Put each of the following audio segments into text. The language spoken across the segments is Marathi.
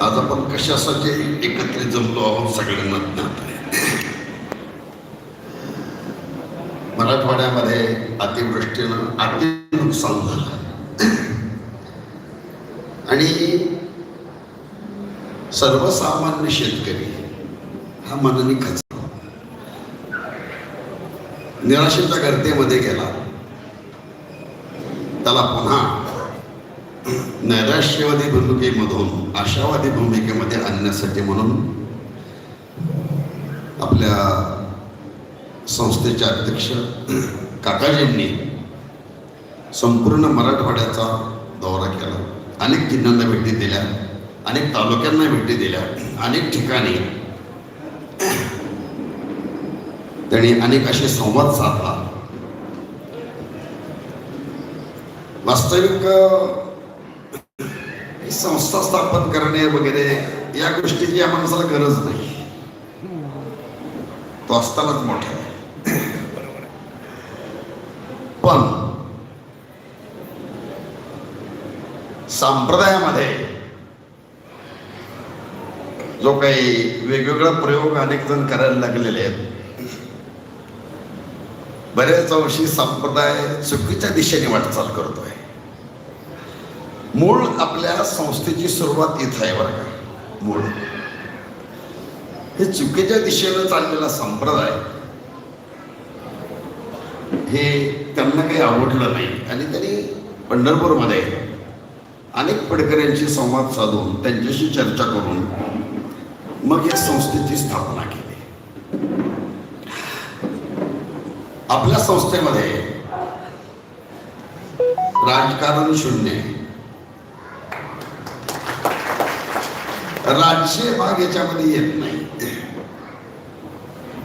आज आपण कशासाठी एकत्रित जमलो आहोत सगळ्यांना ज्ञात आहे. मराठवाड्यामध्ये अतिवृष्टीनं अति नुकसान झालं. आणि सर्वसामान्य शेतकरी हा मनाने खचला. निराशेच्या गर्तेमध्ये गेला. त्याला पुन्हा राष्ट्रीयवादी भूमिकेमधून आशावादी भूमिकेमध्ये आणण्यासाठी म्हणून आपल्या संस्थेचे अध्यक्ष काकाजींनी संपूर्ण मराठवाड्याचा दौरा केला. अनेक जिल्ह्यांना भेटी दिल्या अनेक तालुक्यांना भेटी दिल्या अनेक ठिकाणी त्यांनी अनेक असे संवाद साधला. वास्तविक संस्था स्थापन करणे वगैरे या गोष्टीची या माणसाला गरज नाही. तो असतानाच मोठा आहे. पण संप्रदायामध्ये जो काही वेगवेगळा प्रयोग अनेक जण करायला लागलेले आहेत. बऱ्याच अंशी संप्रदाय चुकीच्या दिशेने वाटचाल करतोय. मूळ आपल्या संस्थेची सुरुवात इथं आहे बरं का. मूळ. हे चुकीच्या दिशेनं चाललेला संप्रदाय हे त्यांना काही आवडलं नाही. आणि त्यांनी पंढरपूरमध्ये अनेक पडकऱ्यांशी संवाद साधून त्यांच्याशी चर्चा करून मग या संस्थेची स्थापना केली. आपल्या संस्थेमध्ये राजकारण शून्य राजकीय भाग याच्यामध्ये येत नाही.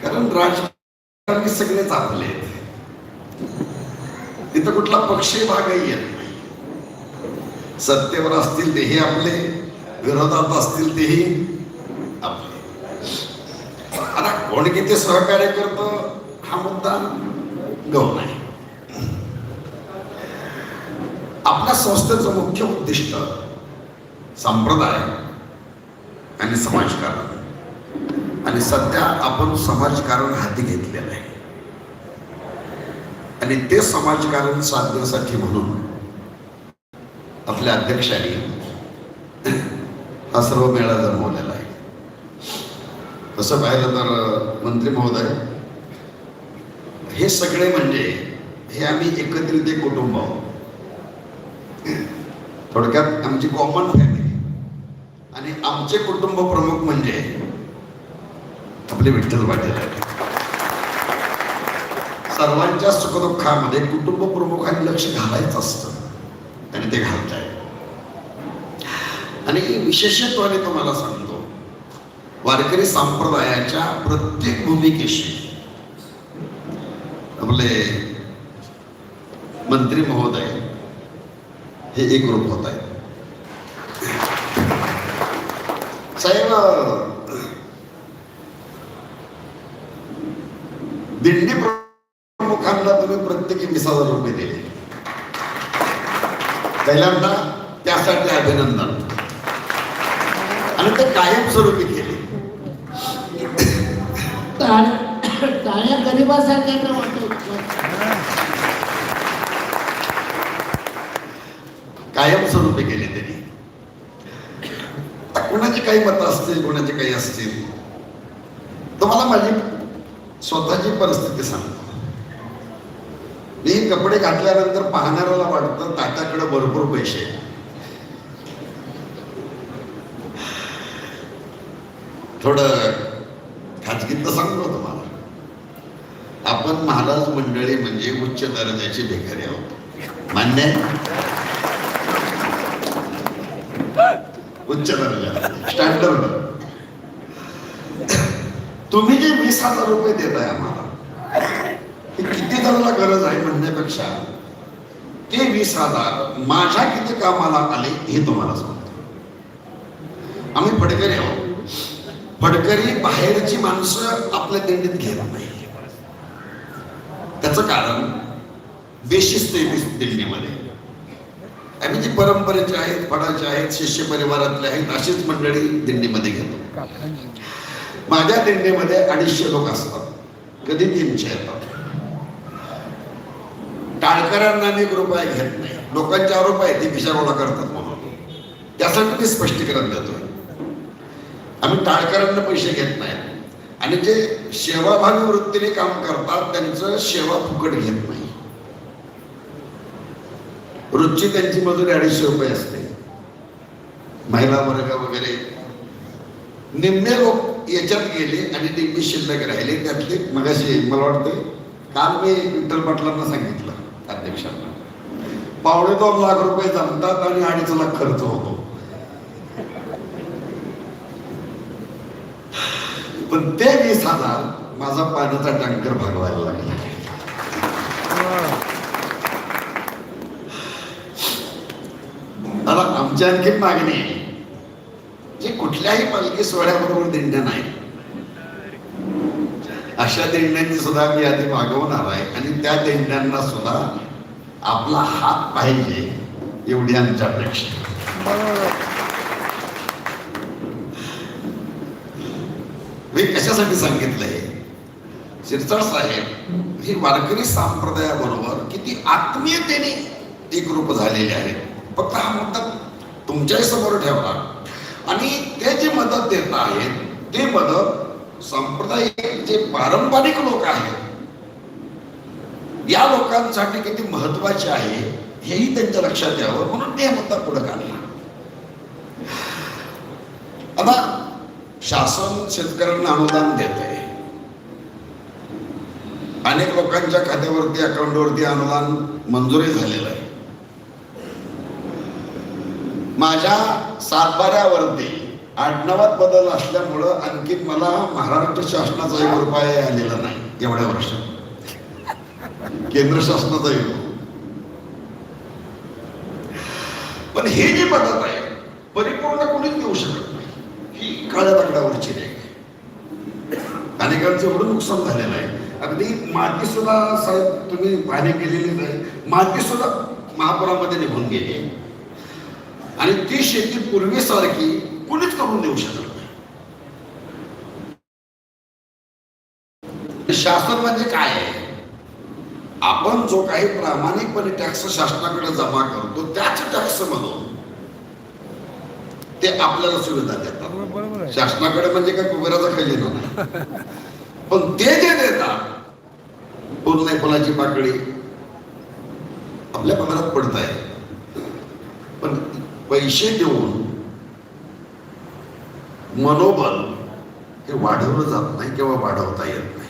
कारण राजकारणी सगळेच आपले तिथं कुठला पक्षीय भागही येत नाही. सत्तेवर असतील तेही आपले विरोधात असतील तेही आपले. आता कोण किती सहकार्य करतो हा मुद्दा गौण आहे. आपल्या संस्थेचं मुख्य उद्दिष्ट संप्रदाय आणि समाजकारण आणि सध्या आपण समाजकारण हाती घेतलेलं आहे. आणि ते समाजकारण साधण्यासाठी म्हणून आपल्या अध्यक्षांनी हा सर्व मेळा जमवलेला आहे. तसं पाहिलं तर मंत्री महोदय हे सगळे म्हणजे हे आम्ही एकत्रित एक कुटुंब आहोत. थोडक्यात आमची कॉमन फॅमिली आणि आमचे कुटुंब प्रमुख म्हणजे आपले विठ्ठल पाटील आहेत सर्वांच्या सुखदुःखामध्ये कुटुंब प्रमुखांनी लक्ष घालायचं असतं. आणि ते घालताय आणि विशेषत्वाने तुम्हाला सांगतो वारकरी संप्रदायाच्या प्रत्येक भूमिकेशी आपले मंत्री महोदय हे एकरूप होत आहेत. साहेब दिंडी प्रमुखांना तुम्ही प्रत्येकी वीस हजार रुपये दिले. पहिल्यांदा त्यासाठी अभिनंदन. आणि ते कायमस्वरूपी केले. टाळ्या वाटत कायमस्वरूपी केले आता कोणाची काही मतं असतील कोणाची काही असतील? तुम्हाला माझी स्वतःची परिस्थिती सांगतो. मी कपडे घातल्यानंतर पाहणाऱ्याला वाटतं ताटाकडे भरपूर पैसे थोडं खाजगीतलं सांगतो तुम्हाला. आपण महाराज मंडळी म्हणजे उच्च दर्जाची भिकारी आहोत. मान्य आहे उच्च दर्जा. स्टँडर्ड तुम्ही जे वीस हजार रुपये देताय आम्हाला हे किती जणांना गरज आहे म्हणण्यापेक्षा ते वीस हजार माझ्या किती कामाला आले हे तुम्हाला सांगतो. आम्ही फडकरी आहोत. फडकरी बाहेरची माणसं आपल्या दिंडीत घेत नाही त्याच कारण बेशिस्त दिंडीमध्ये. आम्ही जी परंपरेचे आहेत फळाचे आहेत शिष्य परिवारातले आहेत अशीच मंडळी दिंडीमध्ये घेतो. माझ्या दिंडीमध्ये अडीचशे लोक असतात. कधी तीनशे येतात. टाळकरांना मी एक रुपया घेत नाही. लोकांचे आरोप आहे ते खिशागोळा करतात म्हणून. त्यासाठी मी स्पष्टीकरण देतोय. आम्ही टाळकरांना पैसे घेत नाही. आणि जे सेवाभावी वृत्तीने काम करतात त्यांचं सेवा फुकट घेत नाही. रोजची त्यांची मजुरी अडीचशे रुपये असते. महिला वर्ग वगैरे. निम्मे लोक याच्यात गेले आणि निम्मे शिल्लक राहिले. त्यातले मगाशी मला वाटते काल मी विठ्ठल पाटलांना सांगितलं अध्यक्षांना. पावणे दोन लाख रुपये जमतात आणि अडीच लाख खर्च होतो. पण ते वीस हजार माझा पाण्याचा टँकर भागवायला लागला. आता आमची आणखी मागणी आहे. जे कुठल्याही मालकी सोहळ्याबरोबर दिंड्या नाही. अशा दिंड्यांची सुद्धा मी आधी मागवणार आहे आणि त्या दिंड्यांना सुद्धा आपला हात पाहिजे एवढी आमच्या अपेक्षा मी कशासाठी सांगितलंय? शिरसाट साहेब ही वारकरी संप्रदायाबरोबर किती आत्मीयतेने एकरूप झालेले आहेत. फक्त हा मुद्दा तुमच्याही समोर ठेवला आणि ते जे मदत देत आहेत ते मदत सांप्रदायिक जे पारंपरिक लोक आहेत या लोकांसाठी किती महत्त्वाचे आहे हेही त्यांच्या लक्षात यावं म्हणून ते मुद्दा पुढे काढला. आता शासन शेतकऱ्यांना अनुदान देत आहे अनेक लोकांच्या खात्यावरती अकाउंटवरती अनुदान मंजुरी झालेलं आहे. माझ्या सातबाऱ्यावरती आडनावात बदल असल्यामुळं आणखी मला महाराष्ट्र शासनाचा एक रुपये आलेला नाही एवढ्या वर्षात. केंद्र शासनाचा येतो पण हे जी मदत आहे परिपूर्ण कोणीच देऊ शकत नाही. ही काळ्या दगडावरची रेख आहे. अनेकांचं एवढं नुकसान झालेलं आहे. अगदी माती सुद्धा साहेब तुम्ही पाहणी केलेली नाही माती सुद्धा महापुरामध्ये निघून गेली आणि ती शेती पूर्वीसारखी कुणीच करून देऊ शकत नाही. शासन म्हणजे काय आहे? आपण जो काही प्रामाणिकपणे टॅक्स शासनाकडे जमा करतो त्याच टॅक्स मधून ते आपल्याला सुविधा देतात. शासनाकडे म्हणजे काय कुबेराचा खजिना नाही. पण ते जे देतात पूर्ण फुलाची पाकळी आपल्या पदरात पडत आहे. पण पैसे देऊन मनोबल हे वाढवलं जात नाही किंवा वाढवता येत नाही.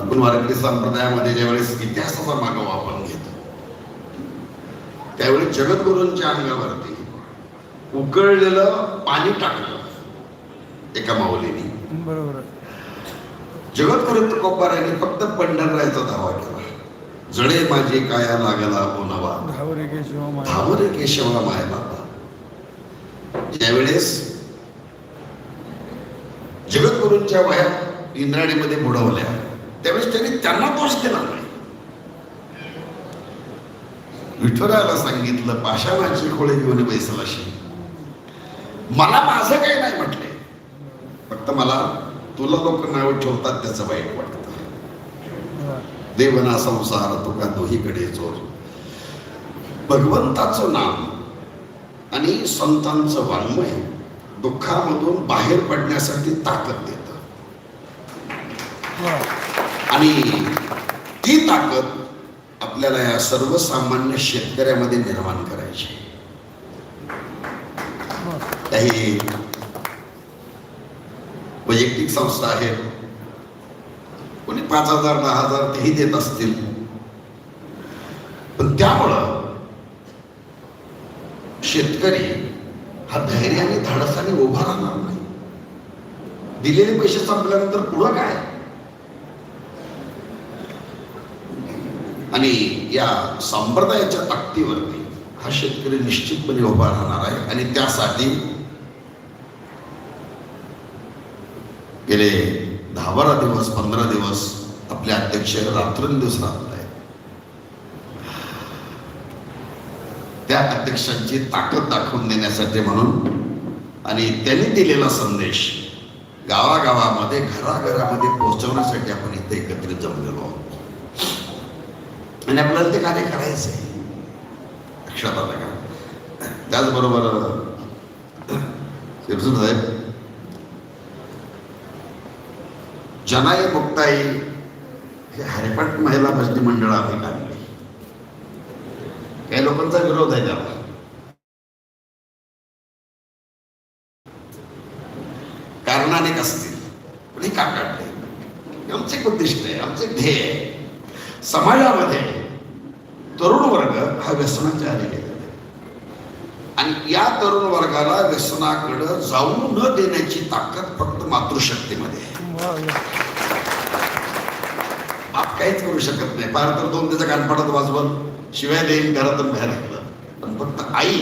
आपण वारकरी संप्रदायामध्ये ज्यावेळेस इतिहासाचा मागोवा आपण घेतो त्यावेळी जगद्गुरूंच्या अंगावरती उकळलेलं पाणी टाकलं एका माऊलीने. बरोबर. जगद्गुरु तुकोबाराने फक्त पंढररायचा धावा केला. जडे माझी काया लागला ओनवा धावरे के शिवा माया. धावर केशवा माय बाबा ज्यावेळेस जगद्गुरूंच्या वया इंद्राणीमध्ये बुडवल्या त्यावेळेस त्यांनी त्यांना दोष दिला नाही. विठुराला सांगितलं पाषाणाची खोळे घेऊन बैसलाशी मला माझं काही नाही म्हटले. फक्त मला तुला लोक नाव ठेवतात त्याचं वाईट वाटतं. देवना संसार तुका दोहीकडे चोर भगवंताचं नाम आणि संतांचं वाङ्मय दुःखामधून बाहेर पडण्यासाठी ताकद देत. आणि ती ताकद आपल्याला या सर्वसामान्य शेतकऱ्यामध्ये निर्माण करायची. काही वैयक्तिक संस्था आहेत कोणी पाच हजार दहा हजार तेही देत असतील. पण त्यामुळं शेतकरी हा धैर्याने धाडसाने उभा राहणार नाही. दिलेले पैसे संपल्यानंतर पुढं काय? आणि या संप्रदायाच्या ताकदीवरती हा शेतकरी निश्चितपणे उभा राहणार आहे. आणि त्यासाठी गेले दहा बारा दिवस पंधरा दिवस आपले अध्यक्ष रात्रंदिवस राहत आहेत. त्या अध्यक्षांची ताकद दाखवून देण्यासाठी म्हणून आणि त्यांनी दिलेला संदेश गावागावामध्ये घराघरामध्ये पोहोचवण्यासाठी आपण इथे एकत्रित जमलेलो आहोत. आणि आपल्याला ते कार्य करायचं आहे लक्षात आलं का? त्याचबरोबर साहेब जनाय मुक्ताई हे हरिपाठ महिला भजनी मंडळ आम्ही काही लोकांचा विरोध आहे त्याला कारण अनेक असतील. पण हे का काढले आमचे एक उद्दिष्ट आहे आमचे ध्येय आहे. समाजामध्ये तरुण वर्ग हा व्यसनाच्या आधी गेलेला आहे. आणि या तरुण वर्गाला व्यसनाकडं जाऊ न देण्याची ताकद फक्त मातृशक्तीमध्ये आहे. बाप काहीच करू शकत नाही. फार तर दोन त्याच्या कानपाटात वाजवल. शिवाय देईन घरातून बाहेर लागलं पण फक्त आई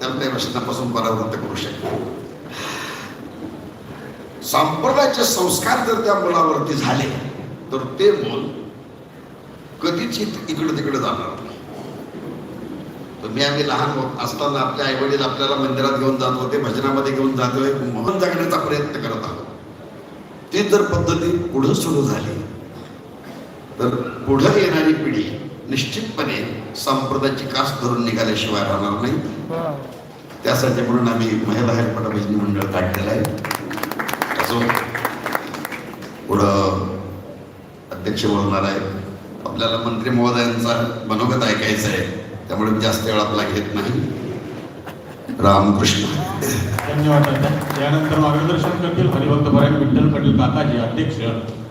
तर त्या व्यसनापासून परावृत्त करू शकते. संप्रदायाचे संस्कार जर त्या मुलावरती झाले तर ते मूल कधीच इकडे तिकडे जाणार नाही. तुम्ही आम्ही लहान होत असताना आपल्या आई वडील आपल्याला मंदिरात घेऊन जात होते भजनामध्ये घेऊन जातोय म्हणून जगण्याचा प्रयत्न करत आहोत. ती जर पद्धती पुढं सुरू झाली तर पुढं येणारी पिढी निश्चितपणे संप्रदायाची कास धरून निघाल्याशिवाय राहणार नाही. त्यासाठी म्हणून आम्ही महिला हेल्पट भजनी मंडळ काढलेलं आहे. असो पुढं अध्यक्ष बोलणार आहे आपल्याला मंत्री महोदयांचा मनोगत ऐकायचं आहे त्यामुळे जास्त वेळ आपला घेत नाही. रामकृष्ण. धन्यवाद. त्यानंतर मार्गदर्शन करतील हरिभक्त परायण विठ्ठल पाटील काकाजी अध्यक्ष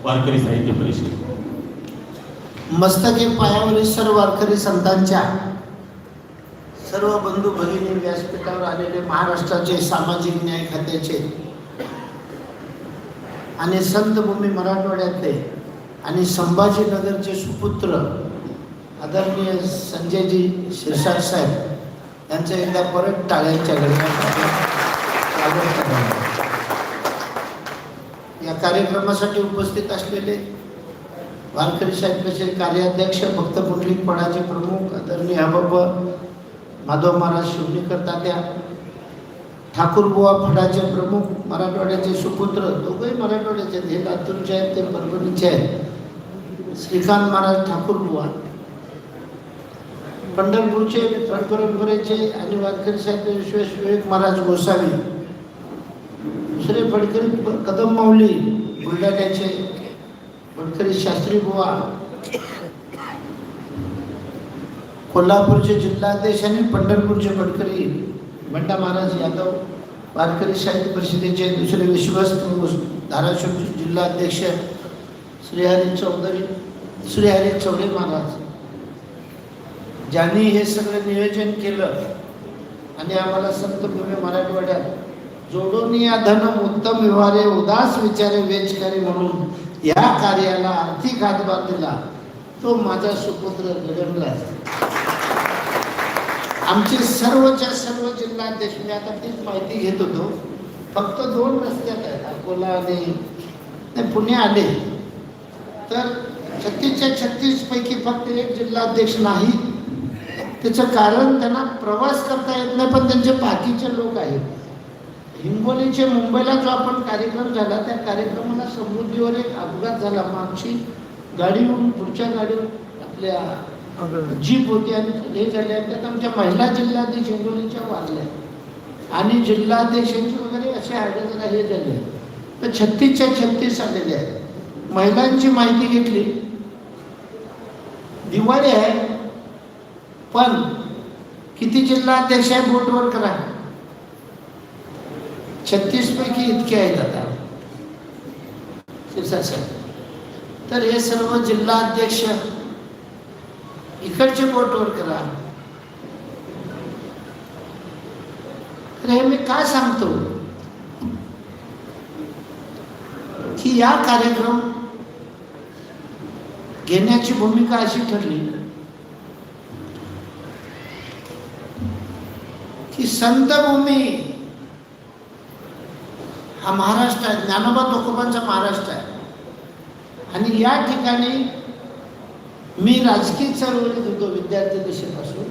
वारकरी साहित्य परिषद. मस्तके पायावरील सर्व वारकरी संतांच्या सर्व बंधू भगिनी व्यासपीठावर आलेले महाराष्ट्राचे सामाजिक न्याय खात्याचे आणि संतभूमी मराठवाड्यातले आणि संभाजीनगरचे सुपुत्र आदरणीय संजयजी शिरसाट साहेब यांचं एकदा परत टाळ्यांच्या गडव्यात या कार्यक्रमासाठी उपस्थित असलेले वारकरी साहित्याचे कार्याध्यक्ष भक्त पुंडलिक पणाचे प्रमुख आदरणीय हबब माधव महाराज शिवणीकर तात्या ठाकूरबुवा फडाचे प्रमुख मराठवाड्याचे सुपुत्र दोघंही मराठवाड्याचे आहेत. हे लातूरचे आहेत ते परभणीचे आहेत. श्रीकांत महाराज ठाकूरबुवा पंढरपूरचे परंपरेचे आणि वारकरी साहित्य विश्वेश विवेक महाराज गोसावी दुसरे फडकरी कदम माऊली बुलढाण्याचे फडकरी शास्त्री बुवा कोल्हापूरचे जिल्हाध्यक्ष आणि पंढरपूरचे फडकरी बंडा महाराज यादव वारकरी साहित्य परिषदेचे दुसरे विश्वस्त धाराशिव जिल्हाध्यक्ष श्रीहरी चौधरी श्रीहरी चौधरी महाराज. ज्यांनी हे सगळं नियोजन केलं आणि आम्हाला संतभूमी मराठवाड्यात जोडून या धन उत्तम व्यवहारे उदास विचारे वेचकारी म्हणून या कार्याला आर्थिक हातभार दिला तो माझा सुपुत्र गगनला. आमचे सर्वच्या सर्व जिल्हाध्यक्ष मी आता तीच माहिती घेत होतो फक्त दोन रस्त्यात आहेत अकोला आणि पुणे आले तर छत्तीसच्या छत्तीस पैकी फक्त एक जिल्हाध्यक्ष नाही त्याचं कारण त्यांना प्रवास करता येत नाही पण त्यांचे बाकीचे लोक आहेत. हिंगोलीचे मुंबईला जो आपण कार्यक्रम झाला त्या कार्यक्रमाला समृद्धीवर एक अपघात झाला. मागची गाडीहून पुढच्या गाडीवर आपल्या जीप होती आणि हे झाले. त्यात आमच्या महिला जिल्हाध्यक्ष हिंगोलीच्या वारल्या. आणि जिल्हाध्यक्षांची वगैरे असे जरा हे झाले. तर छत्तीसच्या छत्तीस आलेले आहेत. महिलांची माहिती घेतली. दिवाळी आहे. पण किती जिल्हाध्यक्ष आहे बोटवर करा. छत्तीस पैकी इतके आहेत आता. शिवसाहेब तर हे सर्व जिल्हाध्यक्ष इकडचे बोटवर करा. तर हे मी काय सांगतो? की या कार्यक्रम घेण्याची भूमिका अशी ठरली की संतभूमी. हा महाराष्ट्र आहे ज्ञानोबा तुकोबांचा महाराष्ट्र आहे. आणि या ठिकाणी मी राजकीय चळवळीत होतो विद्यार्थी दिशेपासून.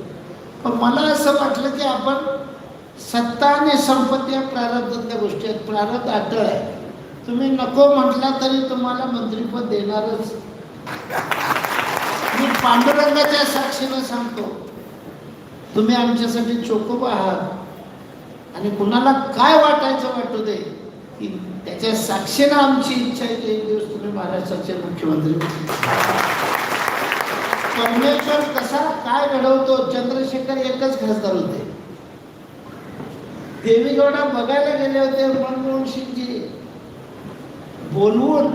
पण मला असं वाटलं की आपण सत्ता आणि संपत्ती या प्रारब्धातल्या गोष्टी आहेत. प्रारब्ध अटळ आहे. तुम्ही नको म्हटला तरी तुम्हाला मंत्रीपद देणारच. मी पांडुरंगाच्या साक्षीनं सांगतो तुम्ही आमच्यासाठी चोकोबा आहात. आणि कुणाला काय वाटायचं वाटू दे की त्याच्या साक्षीनं आमची इच्छा आहे की एक दिवस तुम्ही महाराष्ट्राचे मुख्यमंत्री परमेश्वर कसा काय घडवतो चंद्रशेखर एकच खासदार होते. देवीगौडा बघायला गेले होते मनमोहन सिंगजी बोलवून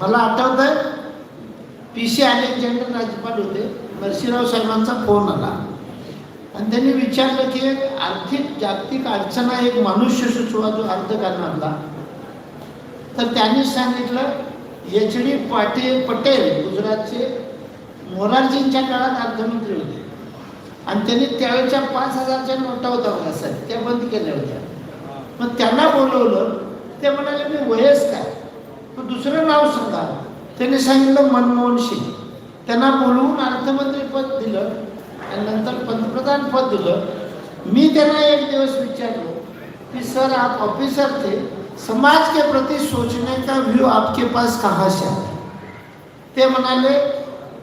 मला आठवत आहे पी सी अलेक्झांडर राज्यपाल होते. नरसिंहराव साहेबांचा फोन आला. आणि त्यांनी विचारलं की एक आर्थिक जागतिक अडचण एक मनुष्य सुचवा जो अर्ध करणारला. तर त्यांनी सांगितलं एच डी पाटील पटेल गुजरातचे मोरारजींच्या काळात अर्थमंत्री होते. आणि त्यांनी त्यावेळेच्या पाच हजारच्या नोटा होत्या साहेब त्या बंद केल्या होत्या. मग त्यांना बोलवलं ते म्हणाले मी वयस्क आहे. मग दुसरं नाव सांगा. त्यांनी सांगितलं मनमोहन सिंग. त्यांना बोलवून अर्थमंत्री पद दिलं. आणि नंतर पंतप्रधान पद दिलं. मी त्यांना एक दिवस विचारलो कि सर आप ऑफिसर थे. समाज के प्रति सोचने का व्यू आपके पास कहाँ से आया? ते म्हणाले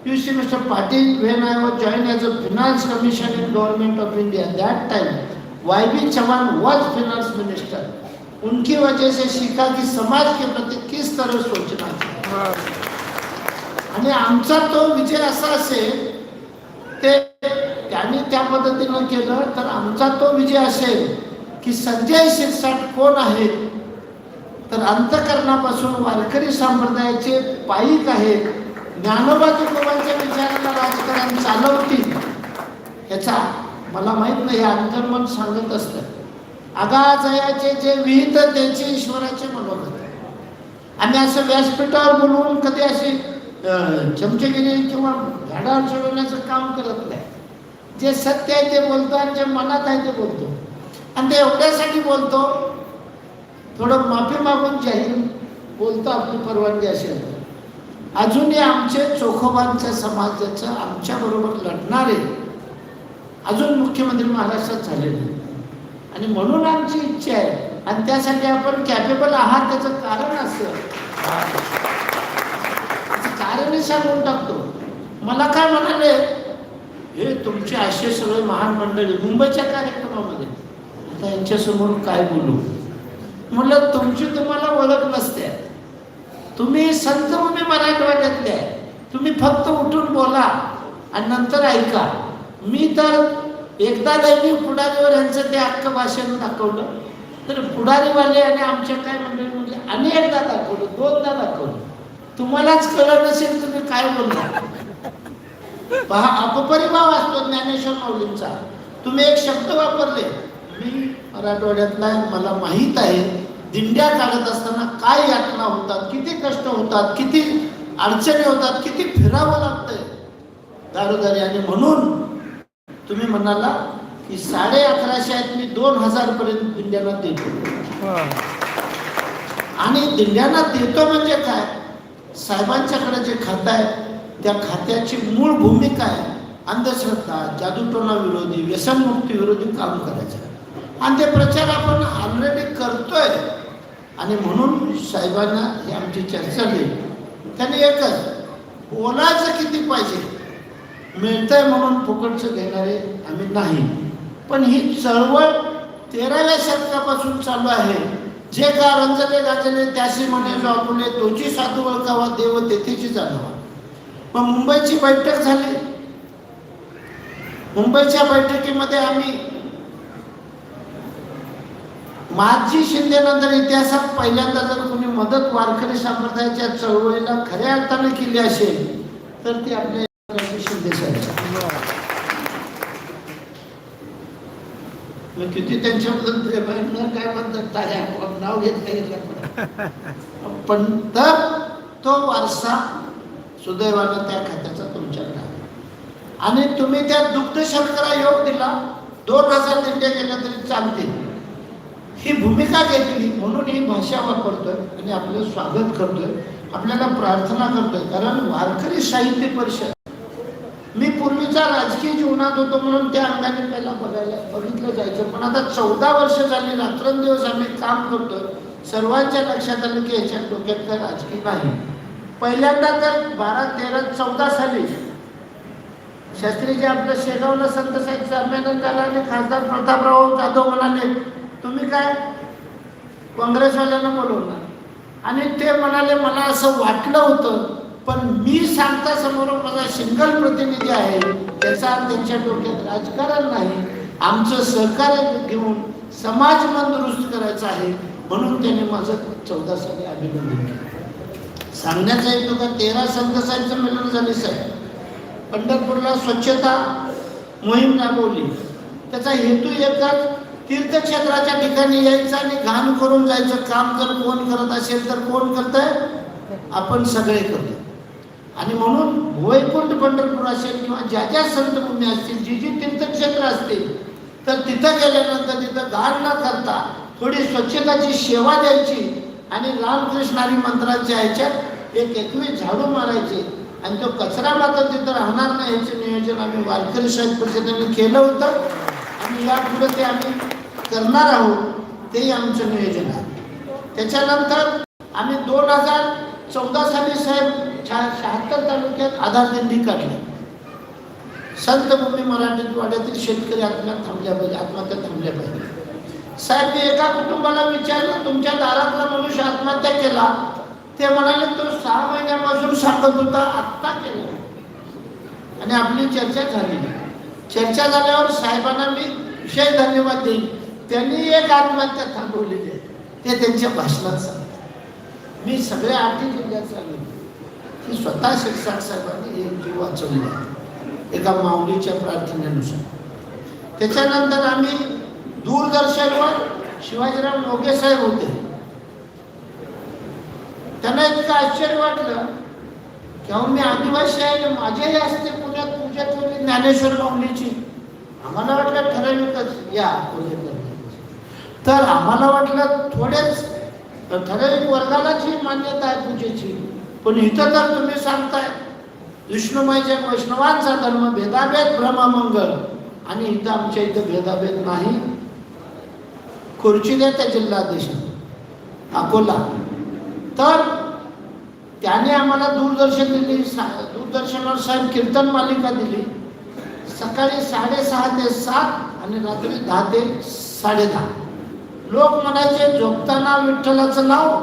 you see mister Patil when I was join as a finance commission in government of India that time Y B Chavan was finance minister उनकी वजह से सीखा कि समाज के प्रति किस तरह सोचना चाहिए. आणि आमचा तो विजय असा असेल ते त्यांनी त्या पद्धतीनं केलं तर आमचा तो विजय असेल की संजय शिरसाट कोण आहेत? तर अंतकरणापासून वारकरी संप्रदायाचे पायिक आहेत ज्ञानोबा तुकोबांच्या विचारांना राजकारण चालवतील याचा मला माहीत नाही हे अंतर्मन सांगत असतं. आगाजयाचे जे विहित त्याचे ईश्वराचे मनोगत. आम्ही असं व्यासपीठावर बोलवून कधी अशी चमचेगिरी किंवा झाडावर चढवण्याचं काम करत नाही. जे सत्य आहे ते बोलतो आणि जे मनात आहे ते बोलतो. आणि ते एवढ्यासाठी बोलतो थोडं माफी मागून जाहीर बोलतो आपली परवानगी असेल अजूनही आमचे चोखोबांच्या समाजाचं आमच्याबरोबर लढणारे अजून मुख्यमंत्री महाराष्ट्रात झाले नाही आणि म्हणून आमची इच्छा आहे. आणि त्यासाठी आपण कॅपेबल आहात त्याचं कारण असं. त्याचं सांगून टाकतो. मला काय म्हणाले? हे तुमचे असे सगळे महान मंडळी मुंबईच्या कार्यक्रमामध्ये आता यांच्यासमोर काय बोलू? म्हणलं तुमची तुम्हाला ओळख नसते. तुम्ही संतभूमी मराठवाड्यातले आहे. तुम्ही फक्त उठून बोला आणि नंतर ऐका. मी तर एकदा त्यांनी पुढारीवर यांचं ते अख्खं भाषण दाखवलं. तर पुढारीवाले आणि आमच्या काय मंडळी म्हणजे अनेकदा दाखवलं दोनदा दाखवलं. तुम्हालाच कळत नसेल तुम्ही काय बोलता. पहा अपरिभाव असतो ज्ञानेश्वर माऊलींचा. तुम्ही एक शब्द वापरले. मी मराठवाड्यातला मला माहीत आहे दिंड्या काढत असताना काय यातना होतात किती कष्ट होतात किती अडचणी होतात किती फिरावं लागतंय. दारोदारी आणि म्हणून तुम्ही म्हणाला की साडे अकराशे आहेत मी दोन हजार पर्यंत दिंड्यांना देतो. आणि दिंड्यांना देतो म्हणजे काय? साहेबांच्याकडे जे खातं आहे त्या खात्याची मूळ भूमिका आहे अंधश्रद्धा जादूटोना विरोधी व्यसनमुक्ती विरोधी काम करायचं. आणि ते प्रचार आपण ऑलरेडी करतोय. आणि म्हणून साहेबांना ही आमची चर्चा झाली त्यांनी एकच बोलायचं किती पाहिजे? मिळतंय म्हणून फुकटचं घेणारे आम्ही नाही. पण ही चळवळ तेराव्या शतकापासून चालू आहे. जे का रंजले गाजले त्याशी म्हणे जो आपले तोची साधू ओळखावा देव तेथेची जाणवा. मग मुंबईची बैठक झाली. मुंबईच्या बैठकीमध्ये आम्ही माझी शिंदे नंतर इतिहासात पहिल्यांदा जर कोणी मदत वारकरी संप्रदायाच्या चळवळीला खऱ्या अर्थाने केली असेल तर ती आपल्या शिंदे साहेब. मग किती त्यांच्याबद्दल प्रेम आहे? न काय म्हणतात? टाळ्या आपण नाव घेत नाही पण तर तो वारसा सुदैवानं त्या खात्याचा तुमच्याकडे आणि तुम्ही त्या दुग्ध शर्करा योग दिला दोन हजार दिंड्या गेल्या तरी चालतील. ही भूमिका घेतली म्हणून ही भाषा वापरतोय आणि आपलं स्वागत करतोय. आपल्याला प्रार्थना करतोय. कारण वारकरी साहित्य परिषद त्यांचा राजकीय जीवनात होतो म्हणून त्या अंगाने पहिला बघायला बघितलं जायचं. पण आता चौदा वर्ष झाली रात्रंदिवस आम्ही काम करतोय. सर्वांच्या लक्षात आलं की याच्या डोक्यात काय राजकीय नाही. पहिल्यांदा तर बारा तेरा चौदा साली शास्त्रीजी आपल्या शेगावला संत साहेब संमेलन झालं आणि खासदार प्रतापराव जाधव म्हणाले तुम्ही काय काँग्रेसवाल्यांना बोलवणार आणि ते म्हणाले मला असं वाटलं होतं पण मी सांगता समोर माझा सिंगल प्रतिनिधी आहे. त्याचा त्यांच्या डोक्यात राजकारण नाही. आमचं सहकार्य घेऊन समाज मन दुरुस्त करायचा आहे म्हणून त्यांनी माझं चौदा साली अभिनंदन केलं. सांगण्याचा येतो का तेरा संत मिलन संमेलन झाले साहेब. पंढरपूरला स्वच्छता मोहीम राबवली. त्याचा हेतू एकच तीर्थक्षेत्राच्या ठिकाणी यायचं आणि घाण करून जायचं. काम जर कोण करत असेल तर कोण करत आपण सगळे करतो आणि म्हणून वैकुंठ पंढरपूर असेल किंवा ज्या ज्या संतभूमी असतील जी जी तीर्थक्षेत्र असतील तर तिथं गेल्यानंतर तिथं गार न करता थोडी स्वच्छताची सेवा द्यायची आणि रामकृष्णारी मंत्राच्या ह्याच्यात एक एकवीस झाडू मारायचे. आणि तो कचरा मात्र तिथं राहणार नाही याचं नियोजन आम्ही वारकरी साहेब परिषदेने केलं होतं. आणि यापुढे ते आम्ही करणार आहोत तेही आमचं नियोजन आहे. त्याच्यानंतर आम्ही दोन हजार चौदा साली साहेब शहा शहात्तर तालुक्यात आधार दिंडी काढली संतभूमी मराठी वाड्यातील शेतकरी आत्महत्या थांबल्या पाहिजे आत्महत्या थांबल्या पाहिजे. साहेब मी एका कुटुंबाला विचारलं तुमच्या दारातला मनुष्य आत्महत्या केला? ते म्हणाले तो सहा महिन्यापासून सांगत होता आत्ता केलं. आणि आपली चर्चा झाली. चर्चा झाल्यावर साहेबांना मी विशेष धन्यवाद देईन. त्यांनी एक आत्महत्या थांबवलेली आहे. ते त्यांच्या भाषणात सांग मी सगळ्या आठही जिल्ह्यात सांगितलं की स्वतः शिरसाट साहेबांनी एक जीव वाचवला आहे. एका माऊलीच्या प्रार्थनेनुसार. त्याच्यानंतर आम्ही दूरदर्शनवर शिवाजीराव मोगे साहेब होते. त्यांना इतकं आश्चर्य वाटलं की अहो मी आदिवासी आहे आणि माझ्याही असते पुण्यात पूजा ठेवली ज्ञानेश्वर माऊलीची. आम्हाला वाटलं ठराविकच या पूजेकर तर आम्हाला वाटलं थोडेच ठराविक वर्गालाच ही मान्यता आहे पूजेची. पण इथं तर तुम्ही सांगताय विष्णुमाईच्या वैष्णवांचा धर्म भेदाभेद भ्रममंगल आणि इथं आमच्या इथं भेदाभेद नाही. खुर्ची द्या त्या अकोला. तर त्याने आम्हाला दूरदर्शन दिली सा दूरदर्शनवर साहेब कीर्तन मालिका दिली. सकाळी साडेसहा ते सात आणि रात्री दहा ते साडेदहा. लोक म्हणायचे झोपताना विठ्ठलाचं नाव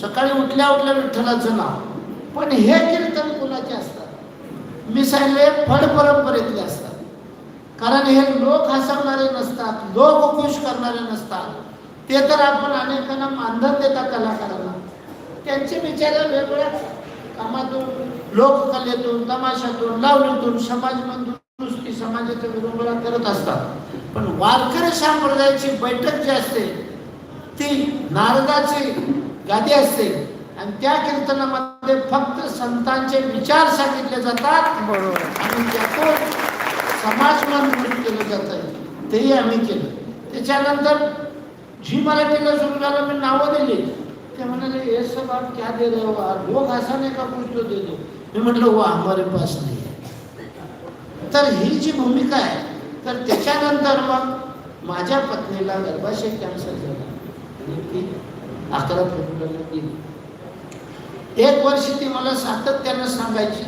सकाळी उठल्या उठल्या विठ्ठलाचं नाव. पण हे कीर्तन कुणाचे असतात? मी फड परंपरेतले असतात. कारण हे लोक हसवणारे नसतात लोक खुश करणारे नसतात. ते तर आपण अनेकांना मानधन देतात कलाकारांना. त्यांचे विचार वेगवेगळ्या कामातून लोककलेतून तमाशातून लावणीतून समाज समाजाच्या समाजाचा करत असतात. पण वारकरी संप्रदायाची बैठक जी असते ती नारदाची गादी असते. आणि त्या कीर्तनामध्ये फक्त संतांचे विचार सांगितले जातात. बरोबर. आणि त्यातून समाजमान दूर केलं जात. आहे तेही आम्ही केलं. त्याच्यानंतर जी मराठीला सुरू झालं मी नावं दिली ते म्हणाले हे सब आप क्या दे रहे हो? आप लोग हसाने का कुछ तो दे दो? मी म्हटलं वो हमारे पास नाही तर ही जी भूमिका आहे तर त्याच्यानंतर मग माझ्या पत्नीला गर्भाशय कॅन्सर झाला. आणि ती अकरा फेब्रुवारीला गेली. एक वर्ष ती मला सातत्यानं सांगायची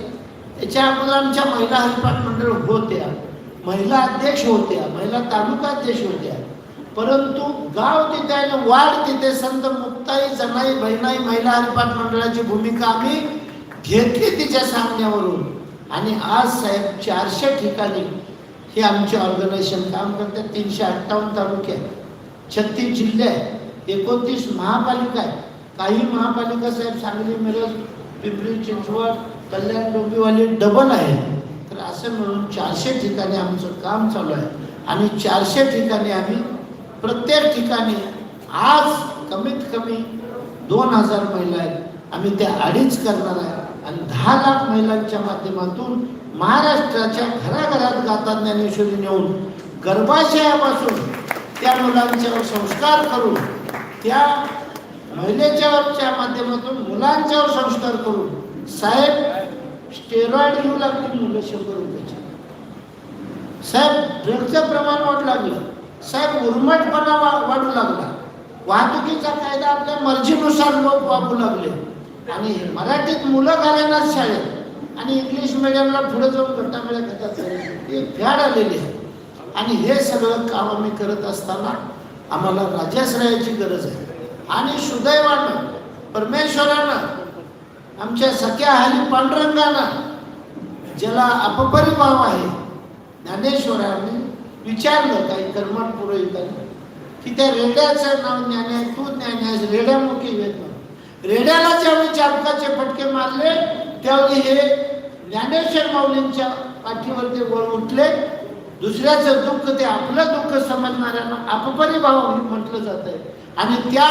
त्याच्या अगोदर आमच्या महिला हरिपाठ मंडळ होत्या महिला अध्यक्ष होत्या महिला तालुका अध्यक्ष होत्या परंतु गाव तिथे आणि वाढ तिथे संत मुक्ताई जनाई बहिणाई महिला हरिपाठ मंडळाची भूमिका आम्ही घेतली तिच्या सांगण्यावरून. आणि आज साहेब चारशे ठिकाणी हे आमचे ऑर्गनायझेशन काम करतात तीनशे अठ्ठावन्न तालुके आहेत. छत्तीस जिल्हे आहेत. एकोणतीस महापालिका आहेत. काही महापालिका साहेब सांगली मिरज पिंपरी चिंचवड कल्याण डोंबिवली डबल आहे तर असं मिळून चारशे ठिकाणी आमचं काम चालू आहे. आणि चारशे ठिकाणी आम्ही प्रत्येक ठिकाणी आज कमीत कमी दोन हजार महिला आहेत. आम्ही त्या अडीच करणार आहे. आणि दहा लाख महिलांच्या माध्यमातून महाराष्ट्राच्या घराघरात गाता ज्ञानेश्वरी नेऊन गर्भाशयापासून त्या मुलांच्यावर संस्कार करून त्या महिलेच्यावरच्या माध्यमातून मुलांच्यावर संस्कार करून साहेब स्टेरॉइड घेऊ लागली मुलं शंभर रुपयाची. साहेब ड्रगचं प्रमाण वाढू लागलं साहेब उर्मटपणा वा- वाढू लागला. वाहतुकीचा कायदा आपल्या मर्जीनुसार लोक वापरू लागले. आणि मराठीत मुलं घालेनात शाळेत. आणि इंग्लिश मिडियमला पुढे जाऊन घट्टामेळ्या करतात हे फॅड आलेली आहे. आणि हे सगळं काम आम्ही करत असताना आम्हाला राजाश्रयाची गरज आहे. आणि सुदैवानं परमेश्वरानं आमच्या सख्या हरी पांडुरंगानं ज्याला अपपरिभाव आहे ज्ञानेश्वराने विचारलं काही कर्मठ पुरोहितांनी की त्या रेड्याचं नाव ज्ञान आहे तू ज्ञान रेड्यामुखी वेद रेड्याला ज्यावेळी चाबकाचे फटके मारले. त्यावेळी हे ज्ञानेश्वर माऊलींच्या पाठीवरती वर उठले. दुसऱ्याचं दुःख ते आपलं दुःख समजणाऱ्यांना अपपरिभाव म्हटलं जात आहे आणि त्या